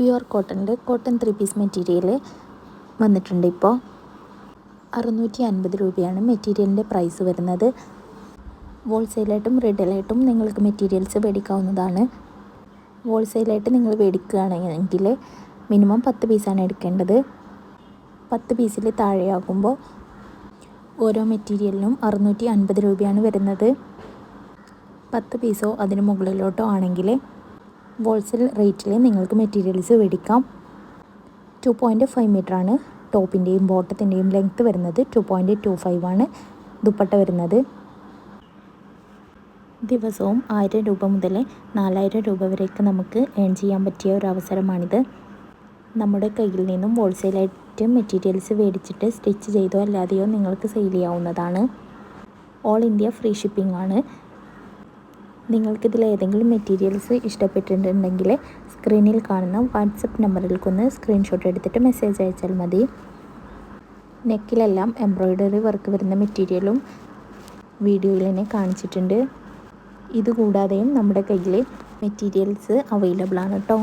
Pure കോട്ടണിൽ cotton three piece material വന്നിട്ടുണ്ട് ഇപ്പോൾ. അറുന്നൂറ്റി അൻപത് രൂപയാണ് മെറ്റീരിയലിന്റെ പ്രൈസ് വരുന്നത്. ഹോൾസെയിലായിട്ടും റീറ്റെയിലായിട്ടും നിങ്ങൾക്ക് മെറ്റീരിയൽസ് മേടിക്കാവുന്നതാണ്. ഹോൾസെയിലായിട്ട് നിങ്ങൾ മേടിക്കുകയാണെങ്കിൽ മിനിമം പത്ത് പീസാണ് എടുക്കേണ്ടത്. പത്ത് പീസിൽ താഴെയാകുമ്പോൾ ഓരോ മെറ്റീരിയലിനും അറുന്നൂറ്റി അൻപത് രൂപയാണ് വരുന്നത്. പത്ത് പീസോ അതിന് മുകളിലോട്ടോ ആണെങ്കിൽ ഹോൾസെയിൽ റേറ്റിൽ നിങ്ങൾക്ക് മെറ്റീരിയൽസ് മേടിക്കാം. ടു പോയിന്റ് ഫൈവ് മീറ്ററാണ് ടോപ്പിന്റെയും ബോട്ടത്തിന്റെയും ലെങ്ത്ത് വരുന്നത്. ടു പോയിന്റ് ടു ഫൈവ് ആണ് ദുപ്പട്ട വരുന്നത്. ദിവസവും ആയിരം രൂപ മുതൽ നാലായിരം രൂപ വരെയൊക്കെ നമുക്ക് ഏൺ ചെയ്യാൻ പറ്റിയ ഒരു അവസരമാണിത്. നമ്മുടെ കയ്യിൽ നിന്നും ഹോൾസെയിലായിട്ട് മെറ്റീരിയൽസ് മേടിച്ചിട്ട് സ്റ്റിച്ച് ചെയ്തോ അല്ലാതെയോ നിങ്ങൾക്ക് സെയിൽ ചെയ്യാവുന്നതാണ്. ഓൾ ഇന്ത്യ ഫ്രീ ഷിപ്പിംഗ് ആണ്. നിങ്ങൾക്കിതിൽ ഏതെങ്കിലും മെറ്റീരിയൽസ് ഇഷ്ടപ്പെട്ടിട്ടുണ്ടെങ്കിൽ സ്ക്രീനിൽ കാണുന്ന വാട്സപ്പ് നമ്പറിൽക്കൊന്ന് സ്ക്രീൻഷോട്ട് എടുത്തിട്ട് മെസ്സേജ് അയച്ചാൽ മതി. നെക്കിലെല്ലാം എംബ്രോയ്ഡറി വർക്ക് വരുന്ന മെറ്റീരിയലും വീഡിയോയിൽ തന്നെ കാണിച്ചിട്ടുണ്ട്. ഇതുകൂടാതെയും നമ്മുടെ കയ്യിൽ മെറ്റീരിയൽസ് അവൈലബിൾ ആണ് കേട്ടോ